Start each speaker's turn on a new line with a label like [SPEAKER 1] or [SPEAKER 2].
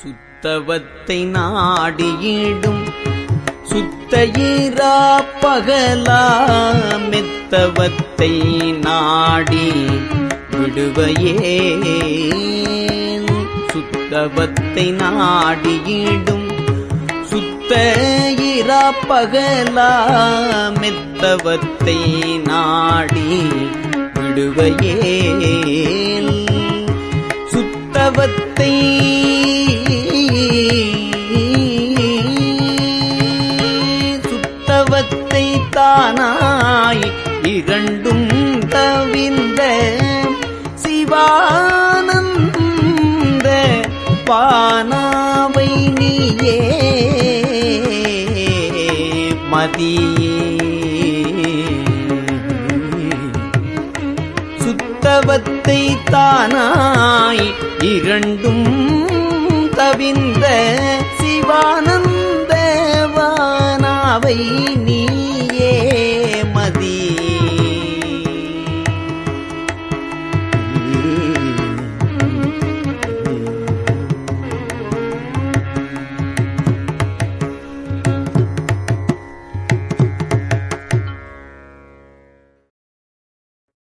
[SPEAKER 1] சுத்தவத்தை நாடியிடும். சுத்த ஈரா பகலா மெத்தவத்தை நாடி விடுவையே. சுத்தவத்தை நாடியிடும். சுத்த ஈரா பகலா மெத்தவத்தை நாடி விடுவையே. சுத்தவத்தை சுத்தவத்தை தானாய் இரண்டும் தவிந்த சிவானந்த பானாவை நீயே மதியே. சுத்தவத்தை தானாய் இரண்டும் தவிந்த சிவானந்தவானாவை நீ